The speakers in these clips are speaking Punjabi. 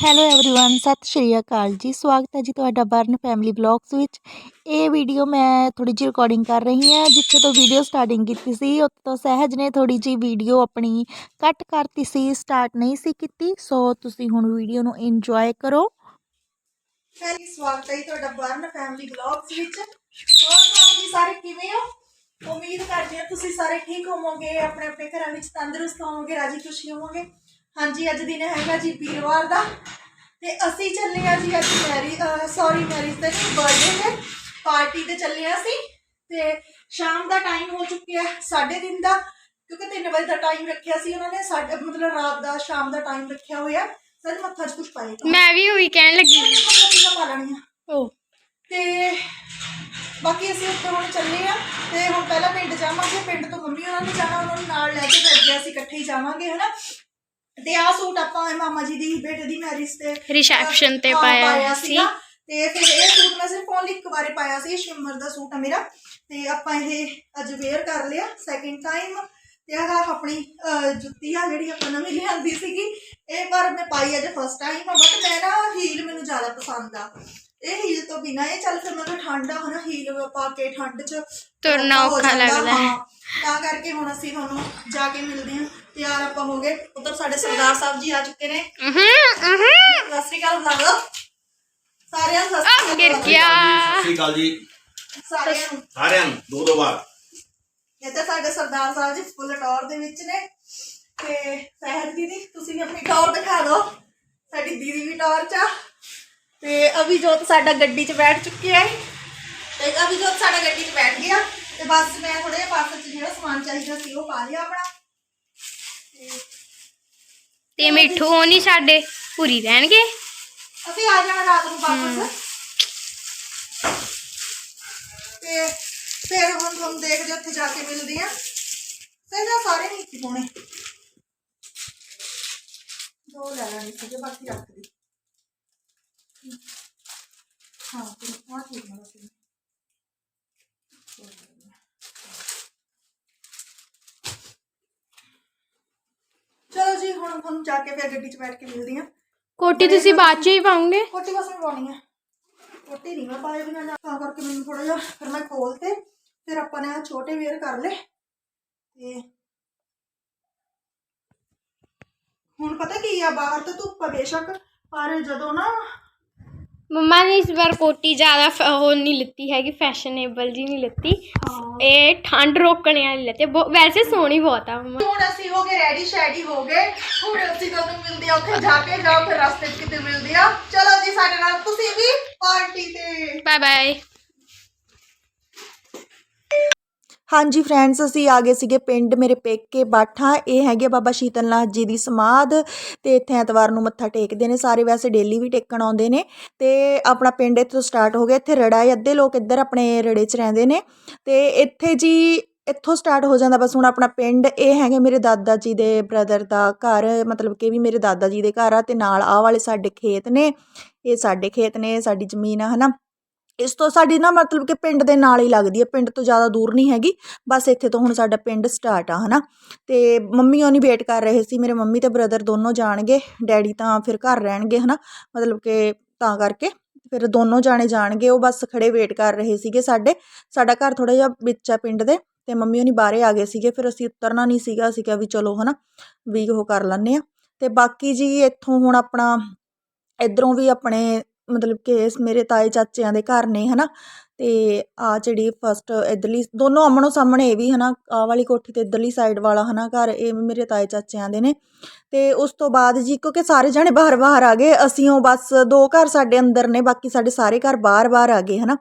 ਹੈਲੋ एवरीवन ਸਤਿ ਸ਼੍ਰੀ ਅਕਾਲ ਜੀ ਸਵਾਗਤ ਹੈ ਜੀ ਤੁਹਾਡਾ ਬਰਨ ਫੈਮਿਲੀ ਬਲੌਗਸ ਵਿੱਚ ਇਹ ਵੀਡੀਓ ਮੈਂ ਥੋੜੀ ਜਿਹੀ ਰਿਕਾਰਡਿੰਗ ਕਰ ਰਹੀ ਹਾਂ ਜਿੱਥੇ ਤੋਂ ਵੀਡੀਓ ਸਟਾਰਟਿੰਗ ਕੀਤੀ ਸੀ ਉੱਥੇ ਤੋਂ ਸਹਿਜ ਨੇ ਥੋੜੀ ਜਿਹੀ ਵੀਡੀਓ ਆਪਣੀ ਕੱਟ ਕਰਤੀ ਸੀ ਸਟਾਰਟ ਨਹੀਂ ਸੀ ਕੀਤੀ ਸੋ ਤੁਸੀਂ ਹੁਣ ਵੀਡੀਓ ਨੂੰ ਇੰਜੋਏ ਕਰੋ ਜੀ ਸਵਾਗਤ ਹੈ ਜੀ ਤੁਹਾਡਾ ਬਰਨ ਫੈਮਿਲੀ ਬਲੌਗਸ ਵਿੱਚ ਹੋਰ ਸੁਣਾਓ ਜੀ ਸਾਰੇ ਕਿਵੇਂ ਹੋ ਉਮੀਦ ਕਰਦੀ ਹਾਂ ਤੁਸੀਂ ਸਾਰੇ ਠੀਕ ਹੋਵੋਗੇ ਆਪਣੇ ਆਪਣੇ ਘਰਾਂ ਵਿੱਚ ਤੰਦਰੁਸਤ ਹੋਵੋਗੇ ਰਾਜੀ ਖੁਸ਼ੀ ਹੋਵੋਗੇ ਹਾਂਜੀ ਅੱਜ ਦਿਨ ਹੈਗਾ ਜੀ ਵੀਰਵਾਰ ਦਾ। ਤੇ ਅਸੀਂ ਚੱਲੇ ਆ ਜੀ ਅੱਜ ਮੈਰੀ ਸੌਰੀ ਮੈਰਿਜ ਤੇ ਨਹੀਂ ਬਰਥਡੇ ਤੇ। ਪਾਰਟੀ ਤੇ ਚੱਲੇ ਆ ਅਸੀਂ। ਤੇ ਸ਼ਾਮ ਦਾ ਟਾਈਮ ਹੋ ਚੁੱਕਿਆ ਹੈ 3:30 ਦਾ। ਕਿਉਂਕਿ 3 ਵਜੇ ਦਾ ਟਾਈਮ ਰੱਖਿਆ ਸੀ ਉਹਨਾਂ ਨੇ ਸਾਡੇ ਮਤਲਬ ਰਾਤ ਦਾ ਸ਼ਾਮ ਦਾ ਟਾਈਮ ਰੱਖਿਆ ਹੋਇਆ। ਸਰ ਮੱਥਾ 'ਚ ਕੁਝ ਪਾਏਗਾ ਮੈਂ ਵੀ ਉਹੀ ਕਹਿਣ ਲੱਗੀ। ਮੱਥਾ ਪਾ ਲੈਣੀ ਆ। ਉਹ ਤੇ ਬਾਕੀ ਅਸੀਂ ਉੱਥੇ ਹੁਣ ਚੱਲੇ ਆ ਤੇ ਹੁਣ ਪਹਿਲਾਂ ਪਿੰਡ ਜਾਵਾਂਗੇ। ਪਿੰਡ ਤੋਂ ਮੰਮੀ ਉਹਨਾਂ ਨੇ ਜਾਣਾ ਉਹਨਾਂ ਨੂੰ ਨਾਲ ਲੈ ਕੇ ਫਿਰ ਜੇ ਅਸੀਂ ਇਕੱਠੇ ਹੀ ਜਾਵਾਂਗੇ ਹਨਾ? ਤੇ ਆਹ ਸੂਟ ਆਪਾਂ ਇਹ ਮਾਮਾ ਜੀ ਦੀ ਬੇਟੇ ਦੀ ਮੈਰਿਜ ਤੇ Reception ਤੇ ਹਾਂ, ਪਾਇਆ ਸੀ। ਸੀਗਾ। ਤੇ ਫਿਰ ਇਹ ਸੂਟ ਮੈਂ ਸਿਰਫ ਓਨਲੀ ਇੱਕ ਵਾਰੀ ਪਾਇਆ ਸੀ ਸ਼ਿਮਰ ਦਾ ਸੂਟ ਆ ਮੇਰਾ ਤੇ ਆਪਾਂ ਇਹ ਅੱਜ ਵੇਅਰ ਕਰ ਲਿਆ ਸੈਕਿੰਡ ਟਾਈਮ ਤੇ ਆਹ ਆਪਣੀ ਅਹ, ਜੁੱਤੀ ਆ ਜਿਹੜੀ ਆਪਾਂ ਨਵੀਂ ਲਿਆਂਦੀ ਸੀਗੀ ਇਹ ਪਰ ਮੈਂ ਪਾਈ ਅੱਜ ਫਸਟ ਟਾਈਮ ਆ ਬਟ ਮੈਂ ਨਾ ਹੀਲ ਮੈਨੂੰ ਜ਼ਿਆਦਾ ਪਸੰਦ ਆ ਇਹ ਹੀਲ ਤੋਂ ਬਿਨਾ ਇਹ ਚੱਲ ਫਿਰ ਮੈਨੂੰ ਠੰਡ ਆ ਹਨਾ ਹੀਲ ਪਾ ਕੇ ਠੰਡ 'ਚ ਤੁਰਨਾ ਹੋ ਔਖਾ ਜਾਂਦਾ, ਲੱਗਦਾ ਹੈ। ਹਾਂ। ਤਾਂ ਕਰਕੇ ਹੁਣ ਅਸੀਂ ਤੁਹਾਨੂੰ ਜਾ ਕੇ ਮਿਲਦੇ ਹਾਂ ਤਿਆਰ ਆਪਾਂ ਹੋ ਗਏ। ਉਧਰ ਸਾਡੇ ਸਰਦਾਰ ਸਾਹਿਬ ਜੀ ਆ ਚੁੱਕੇ ਨੇ। ਸਤਿ ਸ਼੍ਰੀ ਅਕਾਲ ਬੁਲਾ ਲਓ। ਸਾਰਿਆਂ ਨੂੰ ਸਤਿ ਆ ਸ਼੍ਰੀ ਗਿਰ ਅਕਾਲ। ਗਿਆ। ਸਤਿ ਸ਼੍ਰੀ ਅਕਾਲ ਜੀ। ਸਾਰਿਆਂ ਨੂੰ। ਸਾਰਿਆਂ ਨੂੰ ਦੋ ਦੋ ਵਾਰ। ਇਹ ਤਾਂ ਸਾਡੇ ਸਰਦਾਰ ਸਾਹਿਬ ਜੀ ਫੁੱਲ ਟੌਰ ਦੇ ਵਿੱਚ ਨੇ। ਤੇ ਸਹਿਜ ਦੀਦੀ ਤੁਸੀਂ ਵੀ ਆਪਣੀ ਟੌਰ ਦਿਖਾ ਦਿਓ। ਸਾਡੀ ਦੀਦੀ ਵੀ ਟੌਰ ਚ ਆ। ਤੇ ਅਭਿਜੋਤ ਸਾਡਾ ਗੱਡੀ 'ਚ ਬੈਠ ਚੁੱਕਿਆ ਹੈ। ਤੇ ਅਭਿਜੋਤ ਸਾਡਾ ਗੱਡੀ 'ਚ ਬੈਠ ਗਿਆ। ਤੇ ਬਸ ਮੈਂ ਥੋੜੇ ਜਿਹਾ ਪਾਸੇ 'ਚ ਜਿਹੜਾ ਸਮਾਨ ਚਾਹੀਦਾ ਸੀ ਉਹ ਪਾ ਲਿਆ ਆਪਣਾ। ਤੇ ਮਿੱਠੂ ਉਹ ਨਹੀਂ ਸਾਡੇ ਪੂਰੀ ਰਹਿਣਗੇ? ਅਸੀਂ ਆ ਜਾਣਾ ਰਾਤ ਨੂੰ ਵਾਪਸ। ਤੇ ਫਿਰ ਹੁਣ ਤੁਹਾਨੂੰ ਦੇਖਦੇ ਉੱਥੇ ਜਾ ਕੇ ਮਿਲਦੇ ਆ। ਸਹਿਜਾ ਸਾਰੇ ਨਹੀਂ ਸੀ ਹੋਣੇ ਦੋ ਲੈ ਲੈਣੇ ਸੀਗੇ ਬਾਕੀ ਰੱਖ ਦੇ। ਹਾਂ। ਤੇ ਹਾਂ ਠੀਕ ਹੈ ਚਲੋ ਜੀ ਹੁਣ ਤੁਹਾਨੂੰ ਜਾ ਕੇ ਫਿਰ ਗੱਡੀ 'ਚ ਬੈਠ ਕੇ ਮਿਲਦੇ ਆ ਕੋਟੀ ਤੁਸੀਂ ਬਾਅਦ ਚ ਹੀ ਪਾਉਂਗੇ? ਕੋਟੀ ਬਸ ਮੈਂ ਪਾਉਣੀ ਹੈ ਕੋਟੀ ਨਹੀਂ ਮੈਂ ਪਾਏ ਬਿਨਾਂ ਜਾ ਤਾਂ ਕਰਕੇ ਮੈਨੂੰ ਥੋੜਾ ਜਿਹਾ ਫਿਰ ਮੈਂ ਖੋਲ ਤੇ ਫਿਰ ਆਪਾਂ ਨੇ ਛੋਟੇ ਵੇਅਰ ਕਰ ਲਏ। ਤੇ ਹੁਣ ਪਤਾ ਕੀ ਆ ਬਾਹਰ ਤਾਂ ਧੁੱਪ ਆ ਬੇਸ਼ੱਕ ਪਰ ਜਦੋਂ ਨਾ ਮੰਮਾ ਨੇ ਇਸ ਵਾਰ ਕੋਟੀ ਜ਼ਿਆਦਾ ਫ- ਉਹ ਨਹੀਂ ਲਿੱਤੀ ਹੈਗੀ ਫੈਸ਼ਨੇਬਲ ਜੀ ਨਹੀਂ ਲਿੱਤੀ ਹਾਂ ਇਹ ਠੰਡ ਰੋਕਣ ਵਾਲੀ ਲਿੱਤੀ ਬਹੁ- ਵੈਸੇ ਸੋਹਣੀ ਬਹੁਤ ਆ ਮੰਮਾ ਹੁਣ ਅਸੀਂ ਹੋ ਗਏ ਰੈਡੀ ਸ਼ੈਡੀ ਹੋ ਗਏ। ਹੁਣ ਅਸੀਂ ਤੁਹਾਨੂੰ ਮਿਲਦੇ ਆ ਉੱਥੇ ਜਾ ਕੇ ਜਾਓ ਫਿਰ ਰਸਤੇ 'ਚ ਕਿਤੇ ਮਿਲਦੇ ਆ ਚਲੋ ਜੀ ਸਾਡੇ ਨਾਲ ਤੁਸੀਂ ਵੀ ਪਾਰਟੀ ਤੇ ਬਾਏ ਬਾਏ ਹਾਂਜੀ ਫਰੈਂਡਸ ਅਸੀਂ ਆ ਗਏ ਸੀਗੇ ਪਿੰਡ ਮੇਰੇ ਪੇਕੇ ਬਾਠਾ। ਇਹ ਹੈਗੇ ਬਾਬਾ ਸ਼ੀਤਲ ਨਾਥ ਜੀ ਦੀ ਸਮਾਧ ਤੇ ਇੱਥੇ ਐਤਵਾਰ ਨੂੰ ਮੱਥਾ ਟੇਕਦੇ ਨੇ। ਸਾਰੇ ਵੈਸੇ ਡੇਲੀ ਵੀ ਟੇਕਣ ਆਉਂਦੇ ਨੇ ਤੇ ਆਪਣਾ ਪਿੰਡ ਇੱਥੋਂ ਸਟਾਰਟ ਹੋ ਗਿਆ। ਇੱਥੇ ਰੜਾ ਹੈ ਅੱਧੇ ਲੋਕ ਇੱਧਰ ਆਪਣੇ ਰੜੇ 'ਚ ਰਹਿੰਦੇ ਨੇ ਤੇ ਇੱਥੇ ਜੀ ਇੱਥੋਂ ਸਟਾਰਟ ਹੋ ਜਾਂਦਾ। ਬਸ ਹੁਣ ਆਪਣਾ ਪਿੰਡ ਇਹ ਹੈਗੇ ਮੇਰੇ ਦਾਦਾ ਜੀ ਦੇ ਬ੍ਰਦਰ ਦਾ ਘਰ, ਮਤਲਬ ਕਿ ਵੀ ਮੇਰੇ ਦਾਦਾ ਜੀ ਦੇ ਘਰ ਆ ਤੇ ਨਾਲ ਆਹ ਵਾਲੇ ਸਾਡੇ ਖੇਤ ਨੇ। ਇਹ ਸਾਡੇ ਖੇਤ ਨੇ, ਸਾਡੀ ਜ਼ਮੀਨ ਆ, ਹਨਾ। ਇਸ ਤੋਂ ਸਾਡੀ ਨਾ ਮਤਲਬ ਕਿ ਪਿੰਡ ਦੇ ਨਾਲ ਹੀ ਲੱਗਦੀ ਹੈ, ਪਿੰਡ ਤੋਂ ਜ਼ਿਆਦਾ ਦੂਰ ਨਹੀਂ ਹੈਗੀ, ਬਸ ਇੱਥੇ ਤੋਂ ਹੁਣ ਸਾਡਾ ਪਿੰਡ ਸਟਾਰਟ ਆ, ਹਨਾ। ਤੇ ਮੰਮੀ ਉਹ ਨਹੀਂ ਵੇਟ ਕਰ ਰਹੇ ਸੀ, ਮੇਰੇ ਮੰਮੀ ਤੇ ਬ੍ਰਦਰ ਦੋਨੋਂ ਜਾਣਗੇ, ਡੈਡੀ ਤਾਂ ਫਿਰ ਘਰ ਰਹਿਣਗੇ, ਹਨਾ, ਮਤਲਬ ਕਿ ਤਾਂ ਕਰਕੇ। ਫਿਰ ਦੋਨੋਂ ਜਾਣੇ ਜਾਣਗੇ, ਉਹ ਬਸ ਖੜੇ ਵੇਟ ਕਰ ਰਹੇ ਸੀਗੇ ਸਾਡੇ, ਸਾਡਾ ਘਰ ਥੋੜਾ ਜਿਹਾ ਵਿੱਚ ਆ ਪਿੰਡ ਦੇ, ਤੇ ਮੰਮੀ ਉਹਨੀ ਬਾਹਰੇ ਆ ਗਏ ਸੀਗੇ, ਫਿਰ ਅਸੀਂ ਉਤਰਨਾ ਨਹੀਂ ਸੀਗਾ, ਅਸੀਂ ਕਿਹਾ ਵੀ ਚਲੋ, ਹਨਾ, ਵੀ ਉਹ ਕਰ ਲੈਂਦੇ ਆ। ਤੇ ਬਾਕੀ ਜੀ ਇੱਥੋਂ ਹੁਣ ਆਪਣਾ, ਇਧਰੋਂ ਵੀ ਆਪਣੇ ਮਤਲਬ ਕਿ ਮੇਰੇ ਤਾਏ ਚਾਚਿਆਂ ਦੇ ਘਰ ਨੇ ਹੈ ਨਾ ਅਤੇ ਆ ਜਿਹੜੀ ਫਸਟ ਇੱਧਰਲੀ, ਦੋਨੋਂ ਆਮਣੋ ਸਾਹਮਣੇ ਇਹ ਵੀ ਹੈ ਨਾ ਆਹ ਵਾਲੀ ਕੋਠੀ ਅਤੇ ਇੱਧਰਲੀ ਸਾਈਡ ਵਾਲਾ ਹੈ ਨਾ ਘਰ, ਇਹ ਵੀ ਮੇਰੇ ਤਾਏ ਚਾਚਿਆਂ ਦੇ ਨੇ। ਅਤੇ ਉਸ ਤੋਂ ਬਾਅਦ ਜੀ, ਕਿਉਂਕਿ ਸਾਰੇ ਜਾਣੇ ਬਾਹਰ ਬਾਹਰ ਆ ਗਏ, ਅਸੀਂ ਉਹ ਬਸ ਦੋ ਘਰ ਸਾਡੇ ਅੰਦਰ ਨੇ, ਬਾਕੀ ਸਾਡੇ ਸਾਰੇ ਘਰ ਬਾਹਰ ਬਾਹਰ ਆ ਗਏ ਹੈ ਨਾ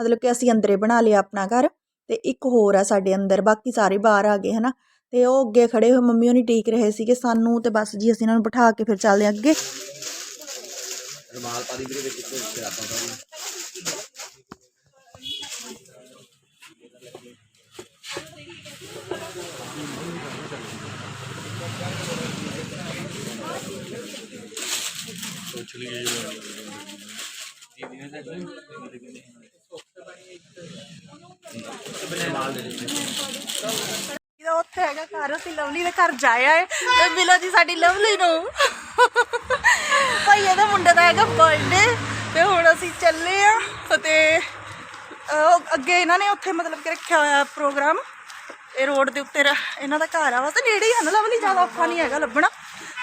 ਮਤਲਬ ਕਿ ਅਸੀਂ ਅੰਦਰੇ ਬਣਾ ਲਿਆ ਆਪਣਾ ਘਰ ਅਤੇ ਇੱਕ ਹੋਰ ਆ ਸਾਡੇ ਅੰਦਰ, ਬਾਕੀ ਸਾਰੇ ਬਾਹਰ ਆ ਗਏ ਹੈ ਨਾ ਅਤੇ ਉਹ ਅੱਗੇ ਖੜੇ ਹੋਏ, ਮੰਮੀ ਉਹਨੀ ਟੀਕ ਰਹੇ ਸੀਗੇ ਸਾਨੂੰ ਅਤੇ ਬਸ ਜੀ, ਅਸੀਂ ਇਹਨਾਂ ਨੂੰ ਬਿਠਾ ਕੇ ਫਿਰ ਚੱਲਦੇ ਅੱਗੇ। ਹਾਂ ਅੱਗੇ ਰਮਾਲ ਪਾਦੀ ਵੀਰੇ ਵਿੱਚ ਇੱਕ ਆਪਾਂ ਦਾ ਇਹਦਾ ਉੱਥੇ ਹੈਗਾ ਘਰ ਅਸੀਂ ਲਵਲੀ ਦੇ ਘਰ ਜਾਇਆ ਏ ਤੇ ਮਿਲੋ ਜੀ ਸਾਡੀ ਲਵਲੀ ਨੂੰ। ਭਾਈ ਇਹਦਾ ਹੈਗਾ ਬਰਥਡੇ ਤੇ ਹੁਣ ਅਸੀਂ ਚੱਲੇ ਆ ਤੇ ਅੱਗੇ ਇਹਨਾਂ ਨੇ ਉੱਥੇ ਮਤਲਬ ਕਿ ਰੱਖਿਆ ਹੋਇਆ ਪ੍ਰੋਗਰਾਮ। ਇਹ ਰੋਡ ਦੇ ਉੱਤੇ ਇਹਨਾਂ ਦਾ ਘਰ ਆ। ਵਾ ਤੇ ਨੇੜੇ ਹੀ ਆ ਨਾ ਲਵਲੀ ਜ਼ਿਆਦਾ ਔਖਾ ਨਹੀਂ ਹੈਗਾ ਲੱਭਣਾ।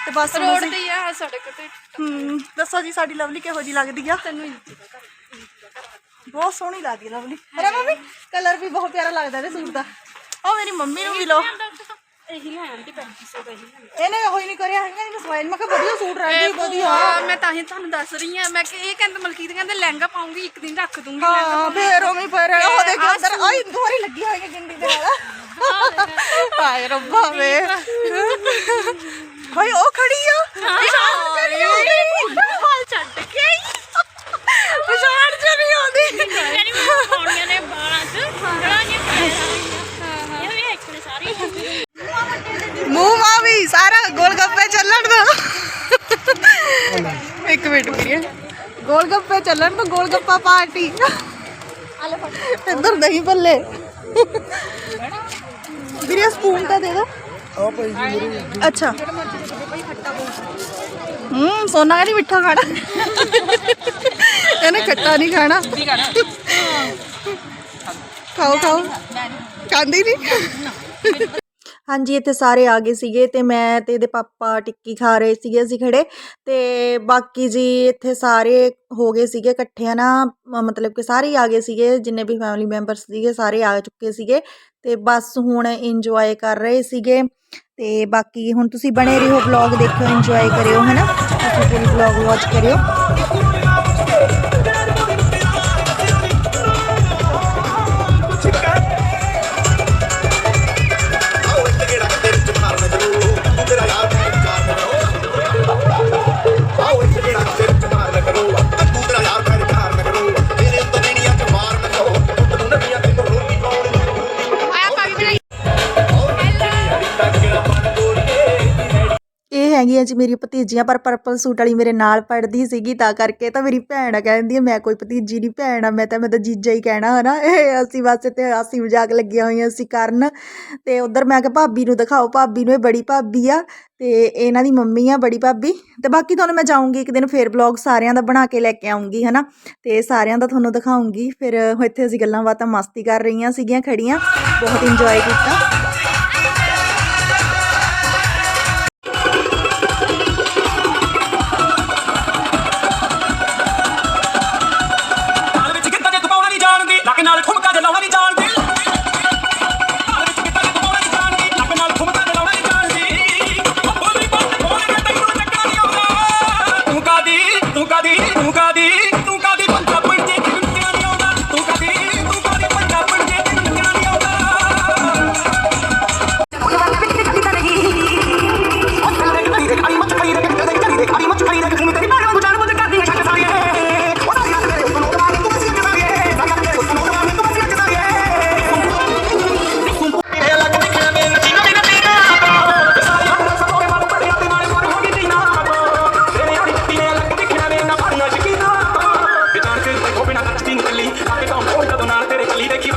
ਤੇ ਬਸ ਰੋਡ ਤੇ ਹੀ ਆ ਸੜਕ ਤੇ ਹੂੰ ਦੱਸੋ ਜੀ ਸਾਡੀ ਲਵਲੀ ਕਿਹੋ ਜੀ ਲੱਗਦੀ ਆ? ਤੈਨੂੰ ਬਹੁਤ ਸੋਹਣੀ ਲੱਗਦੀ ਹੈ ਲਵਲੀ। ਅਰੇ ਮੰਮੀ ਕਲਰ ਵੀ ਬਹੁਤ ਪਿਆਰਾ ਲੱਗਦਾ ਇਹਦੇ ਸੂਟ ਦਾ। ਉਹ ਮੇਰੀ ਮੰਮੀ ਨੂੰ ਵੀ ਲੋ ਇਹੀ ਲੈ ਆਂਟੀ 3500 ਦਾ ਹੀ ਇਹਨੇ ਉਹੀ ਨਹੀਂ ਕਰਿਆ ਹੈਗਾ ਇਹਨੇ ਸਵਾਈ ਮੈਂ ਕਿਹਾ ਵਧੀਆ ਸੂਟ ਰਹਿੰਦੀ ਵਧੀਆ। ਮੈਂ ਤਾਂ ਹੀ ਤੁਹਾਨੂੰ ਦੱਸ ਰਹੀ ਆ ਮੈਂ ਕਿ ਇਹ ਕਹਿੰਦੇ ਮਲਕੀਤ ਕਹਿੰਦੇ ਲਹਿੰਗਾ ਪਾਉਂਗੀ ਇੱਕ ਦਿਨ ਰੱਖ ਦੂੰਗੀ ਹਾਂ ਫੇਰ ਉਵੇਂ ਪਰ ਉਹ ਦੇਖ ਅੰਦਰ ਆਈ ਦੁਆਰੀ ਲੱਗੀ ਹੋਈ ਹੈ ਗਿੰਡੀ ਦੇ ਨਾਲ। ਹਾਏ ਰੱਬਾ ਵੇ। ਹਾਏ ਉਹ ਖੜੀ ਆ। ਪਛਾਣ ਚ ਨਹੀਂ ਆਉਂਦੀ। ਹਾਲ ਛੱਡ ਕੇ ਪਛਾਣ ਚ ਨਹੀਂ ਆਉਂਦੀ। ਮੇਰੀ ਮੰਮਾ ਨੇ ਬਾਲਾਂ 'ਚ ਬੜਾ ਜਿਹਾ ਇਹ ਵੀ ਇੱਕ ਨੇ ਸਾਰੀ ਮੂੰਹ ਮਾ ਵੀ ਸਾਰਾ ਗੋਲ ਗੱਪੇ ਚੱਲਣ ਦੋ। ਇੱਕ ਮਿੰਟ ਵੀਰੇ ਗੋਲ ਗੱਪੇ ਚੱਲਣ ਤੋਂ ਗੋਲ ਗੱਪਾ ਪਾਰਟੀ। ਇੱਧਰ ਦਹੀਂ ਭੱਲੇ। ਵੀਰੇ ਸਪੂਨ ਤਾਂ ਦੇ ਦੋ। ਅੱਛਾ। ਹੂੰ ਸੋਨਾ ਕਹਿੰਦੀ ਮਿੱਠਾ ਖਾਣਾ ਇਹਨੇ ਖੱਟਾ ਨਹੀਂ ਖਾਣਾ। ਖਾਓ ਖਾਓ। ਖਾਂਦੀ ਨਹੀਂ। ਹਾਂਜੀ, ਇੱਥੇ ਸਾਰੇ ਆ ਗਏ ਸੀਗੇ ਅਤੇ ਮੈਂ ਅਤੇ ਇਹਦੇ ਪਾਪਾ ਟਿੱਕੀ ਖਾ ਰਹੇ ਸੀਗੇ ਅਸੀਂ ਖੜ੍ਹੇ ਅਤੇ ਬਾਕੀ ਜੀ ਇੱਥੇ ਸਾਰੇ ਹੋ ਗਏ ਸੀਗੇ ਇਕੱਠੇ ਨਾ ਮਤਲਬ ਕਿ ਸਾਰੇ ਹੀ ਆ ਗਏ ਸੀਗੇ, ਜਿੰਨੇ ਵੀ ਫੈਮਿਲੀ ਮੈਂਬਰਸ ਸੀਗੇ ਸਾਰੇ ਆ ਚੁੱਕੇ ਸੀਗੇ ਅਤੇ ਬਸ ਹੁਣ ਇੰਜੋਏ ਕਰ ਰਹੇ ਸੀਗੇ ਅਤੇ ਬਾਕੀ ਹੁਣ ਤੁਸੀਂ ਬਣੇ ਰਹੋ ਵਲੌਗ ਦੇਖਿਓ ਇੰਜੋਏ ਕਰਿਓ, ਹੈਨਾ? ਤੁਸੀਂ ਪੂਰੀ ਵਲੌਗ ਵਾਚ ਕਰਿਓ। ਇਹ ਹੈਗੀਆਂ ਜੀ ਮੇਰੀ ਭਤੀਜੀਆਂ, ਪਰ ਪਰਪਲ ਸੂਟ ਵਾਲੀ ਮੇਰੇ ਨਾਲ ਪੜ੍ਹਦੀ ਸੀਗੀ, ਤਾਂ ਕਰਕੇ ਤਾਂ ਮੇਰੀ ਭੈਣ ਆ, ਕਹਿੰਦੀ ਆ, ਮੈਂ ਕੋਈ ਭਤੀਜੀ ਨਹੀਂ, ਭੈਣ ਆ, ਮੈਂ ਤਾਂ ਮੈਂ ਤਾਂ ਜੀਜਾ ਹੀ ਕਹਿਣਾ, ਹਨਾ, ਇਹ ਅਸੀਂ ਬਸ ਤੇ ਅਸੀਂ ਮਜ਼ਾਕ ਲੱਗੀਆਂ ਹੋਈਆਂ ਅਸੀਂ ਕਰਨ, ਤੇ ਉਧਰ ਮੈਂ ਕਿਹਾ, ਭਾਬੀ ਨੂੰ ਦਿਖਾਓ, ਭਾਬੀ ਨੂੰ ਇਹ ਬੜੀ ਭਾਬੀ ਆ, ਤੇ ਇਹਨਾਂ ਦੀ ਮੰਮੀ ਆ, ਬੜੀ ਭਾਬੀ, ਤੇ ਬਾਕੀ ਤੁਹਾਨੂੰ ਮੈਂ ਜਾਊਂਗੀ ਇੱਕ ਦਿਨ, ਫੇਰ ਵਲੌਗ ਸਾਰਿਆਂ ਦਾ ਬਣਾ ਕੇ ਲੈ ਕੇ ਆਉਂਗੀ ਹਨਾ, ਤੇ ਸਾਰਿਆਂ ਦਾ ਤੁਹਾਨੂੰ ਦਿਖਾਉਂਗੀ ਫਿਰ ਇੱਥੇ ਅਸੀਂ ਗੱਲਾਂ ਬਾਤਾਂ ਮਸਤੀ ਕਰ ਰਹੀਆਂ ਸੀਗੀਆਂ ਖੜੀਆਂ ਬਹੁਤ ਇੰਜੋਏ ਕੀਤਾ। ਤੇਰੇ ਕਲੀ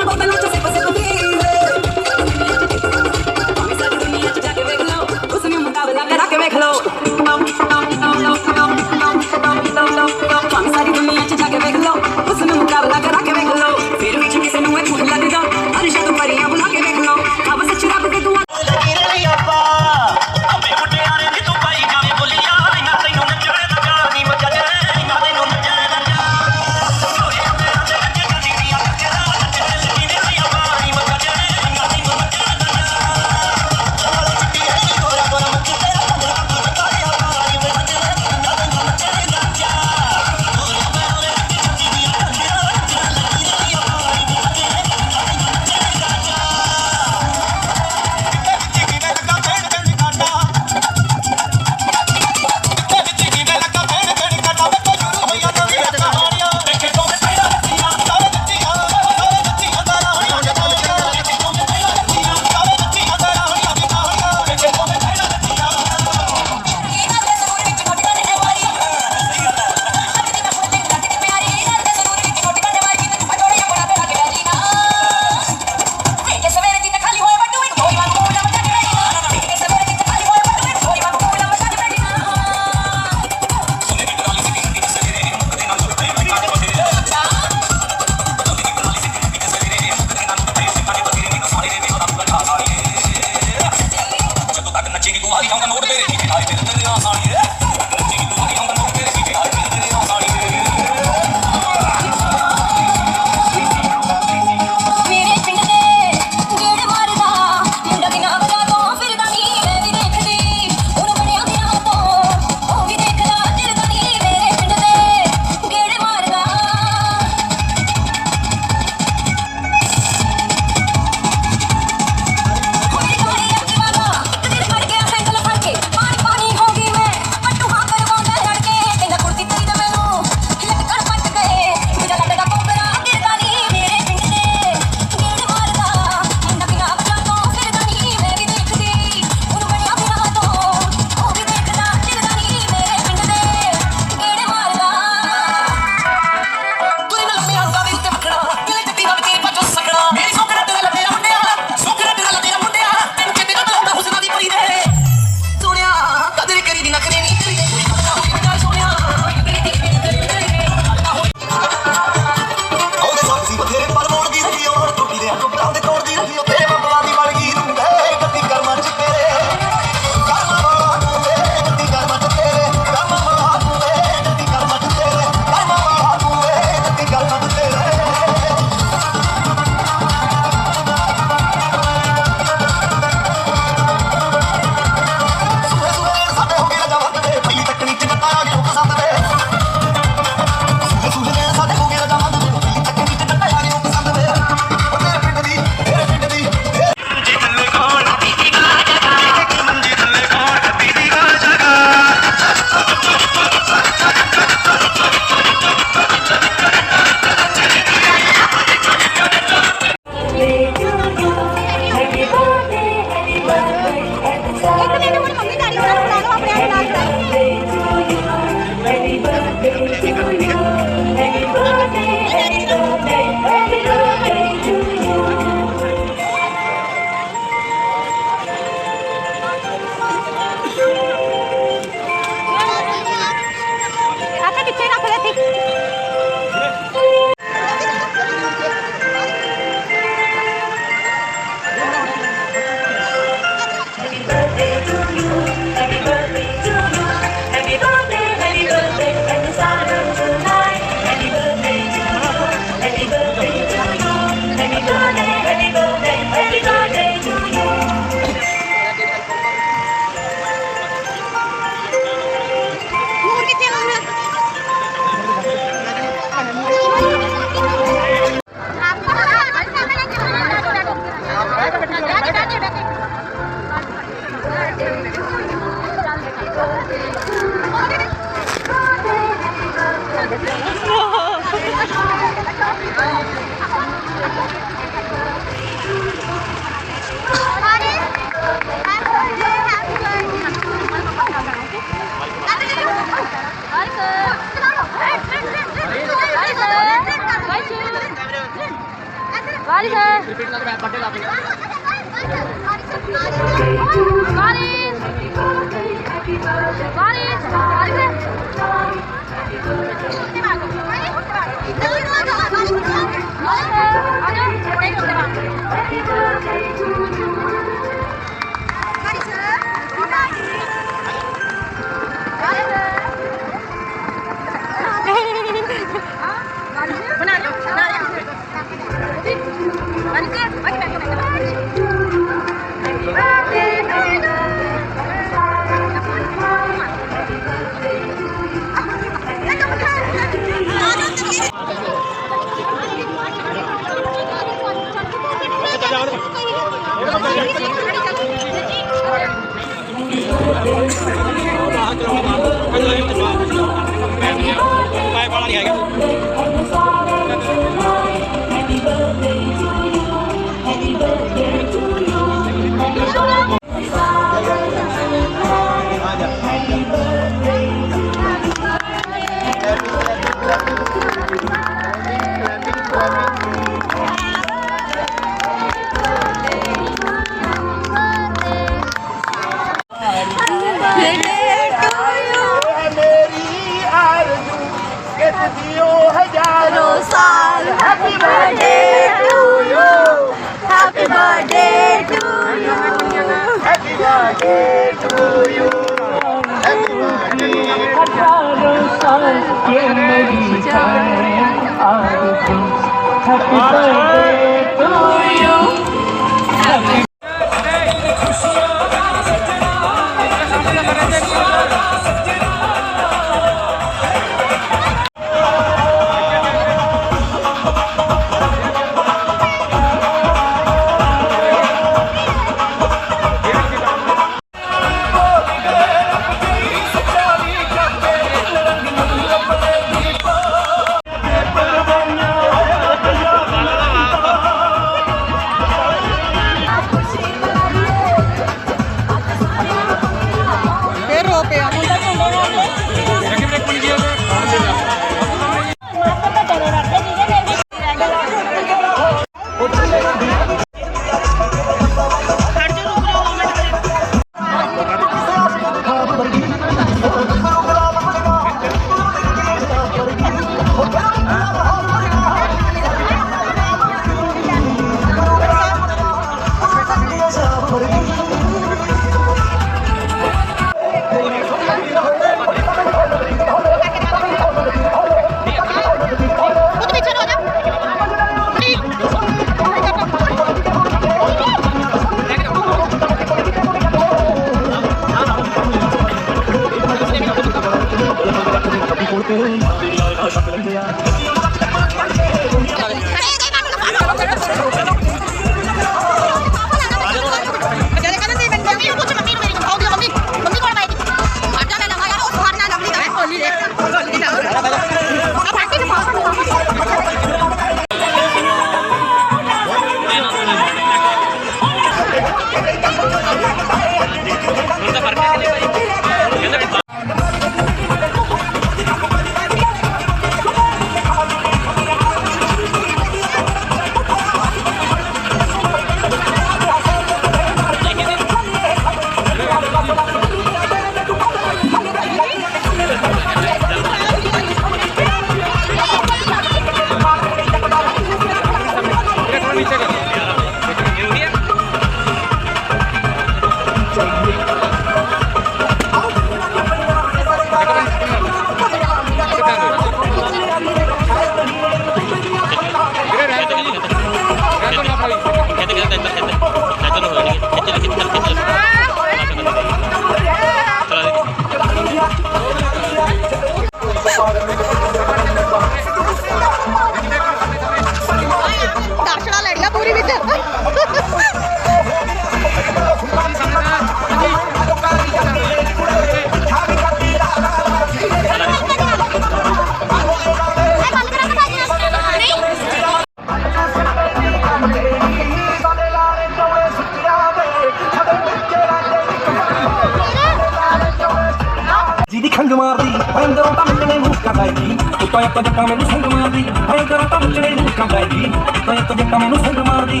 ਤਾਂ ਇੱਕ ਦਿੱਤਾ ਮੈਨੂੰ ਸੰਗ ਮਾਰਦੀ ਹਰ ਕਰਾ ਤਾਂ ਚੜੇ ਨੂੰ ਕੰਬੈਦੀ ਤਾਂ ਇੱਕ ਦਿੱਤਾ ਮੈਨੂੰ ਸੰਗ ਮਾਰਦੀ।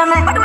Jangan.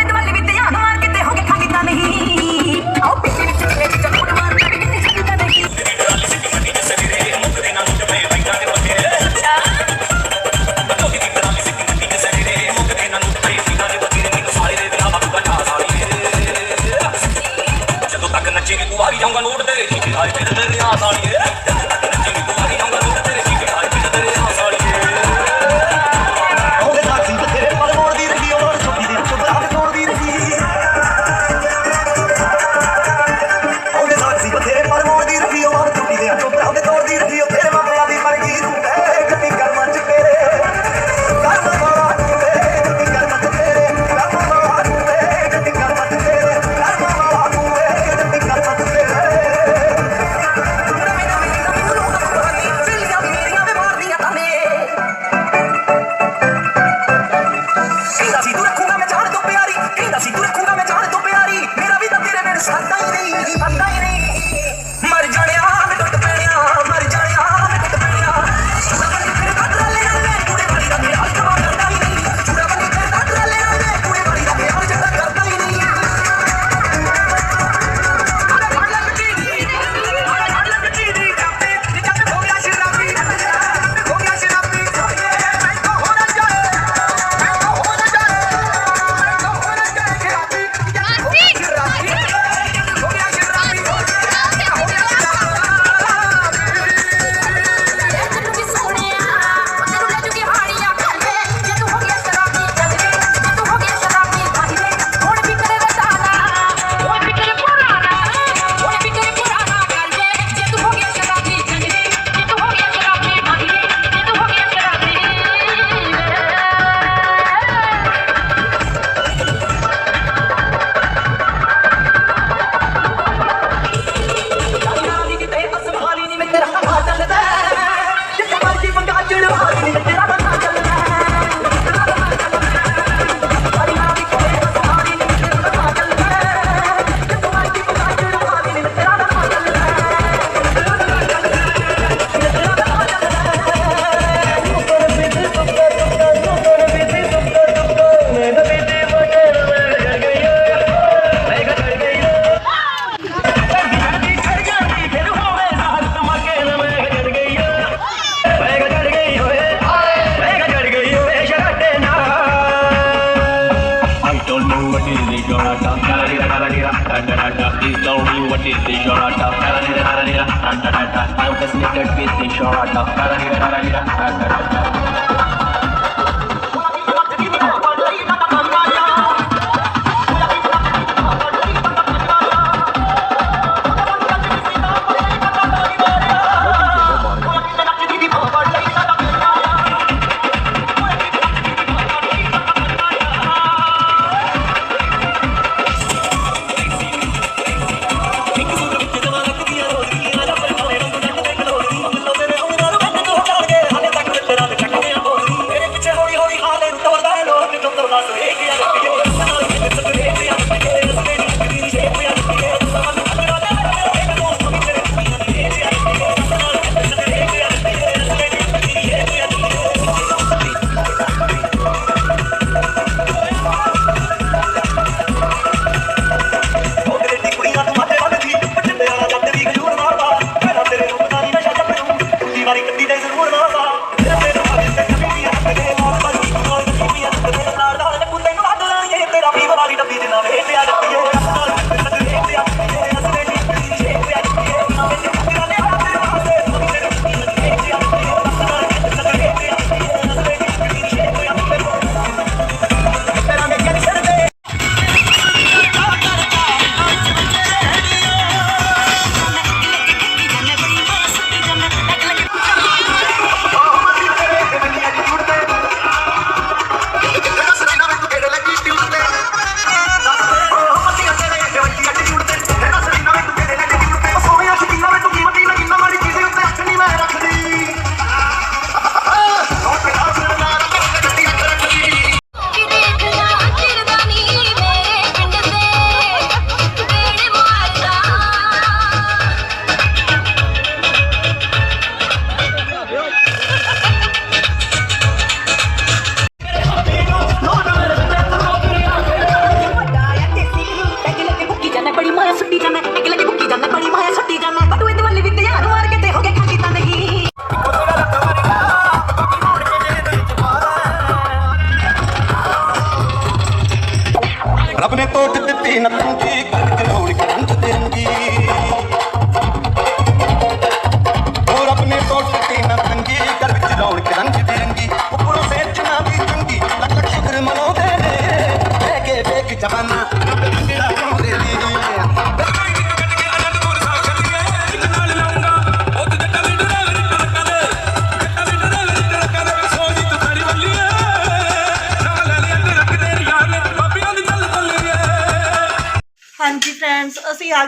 get this shot.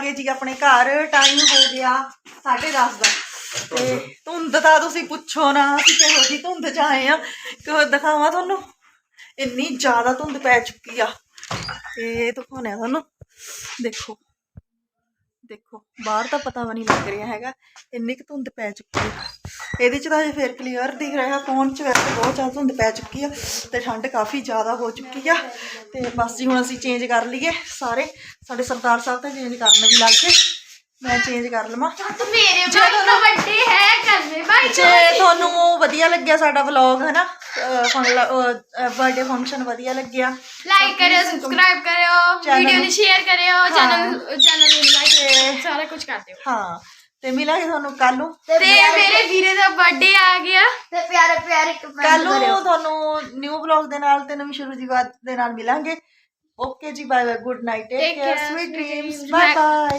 ਗਏ ਜੀ ਆਪਣੇ ਘਰ ਟਾਈਮ ਹੋ ਗਿਆ 10:30 ਦਾ। ਤੇ ਧੁੰਦ ਤਾਂ ਤੁਸੀਂ ਪੁੱਛੋ ਨਾ, ਅਸੀਂ ਕਿਹੋ ਜੀ ਧੁੰਦ ਚ ਆਏ ਆ ਕਿ ਦਿਖਾਵਾਂ ਤੁਹਾਨੂੰ। ਇੰਨੀ ਜ਼ਿਆਦਾ ਧੁੰਦ ਪੈ ਚੁੱਕੀ ਆ। ਤੇ ਦਿਖਾਉਣੇ ਆ ਤੁਹਾਨੂੰ। ਦੇਖੋ। ਦੇਖੋ, ਬਾਹਰ ਤਾਂ ਪਤਾ ਵੀ ਨਹੀਂ ਲੱਗ ਰਿਹਾ ਹੈਗਾ, ਇੰਨੀ ਕੁ ਧੁੰਦ ਪੈ ਚੁੱਕੀ ਆ। ਇਹਦੇ ਚ ਤਾਂ ਜੇ ਫੇਰ ਕਲੀਅਰ ਦਿਖ ਰਿਹਾ ਫੋਨ ਚ ਵੈਸੇ ਬਹੁਤ ਜ਼ਿਆਦਾ ਧੁੰਦ ਪੈ ਚੁੱਕੀ ਆ ਤੇ ਠੰਡ ਕਾਫੀ ਜ਼ਿਆਦਾ ਹੋ ਚੁੱਕੀ ਆ। ਤੇ ਬਸ ਜੀ ਹੁਣ ਅਸੀਂ ਚੇਂਜ ਕਰ ਲਈਏ ਸਾਰੇ, ਸਾਡੇ ਸਰਦਾਰ ਸਾਹਿਬ ਤਾਂ ਚੇਂਜ ਕਰਨ ਵੀ ਲੱਗ ਗਏ। ਮੈਂ ਚੇਂਜ ਕਰ ਲਵਾਂ। ਤੂੰ ਮੇਰੇ ਭਾਈ ਤੋਂ ਵੱਡੇ ਹੈ ਕਰਨੇ ਭਾਈ ਜੇ ਤੁਹਾਨੂੰ ਵਧੀਆ ਲੱਗਿਆ ਸਾਡਾ ਵਲੌਗ ਹੈ ਨਾ ਬਰਥਡੇ ਫੰਕਸ਼ਨ ਵਧੀਆ ਲੱਗਿਆ। ਲਾਈਕ ਕਰਿਓ ਸਬਸਕ੍ਰਾਈਬ ਕਰਿਓ Channel ਵੀਡੀਓ ਨੂੰ ਸ਼ੇਅਰ ਕਰਿਓ। ਚੈਨਲ ਚੈਨਲ ਨੂੰ ਲਾਈਕ ਸਾਰਾ ਕੁਝ ਕਰ ਦਿਓ। ਹਾਂ। ਤੇ ਮਿਲਾਂਗੇ ਤੁਹਾਨੂੰ ਕੱਲ ਨੂੰ। ਤੇ ਮੇਰੇ ਵੀਰੇ ਦਾ ਬਰਥਡੇ ਆ ਗਿਆ। ਤੇ ਪਿਆਰੇ ਪਿਆਰੇ ਕੱਲ ਨੂੰ ਤੁਹਾਨੂੰ ਨਿਊ ਵਲੌਗ ਦੇ ਨਾਲ ਤੇ ਨਵੀਂ ਸ਼ੁਰੂਆਤ ਦੇ ਨਾਲ ਮਿਲਾਂਗੇ। ਓਕੇ ਜੀ bye bye good night take Take care care, sweet sweet dreams. Bye. Bye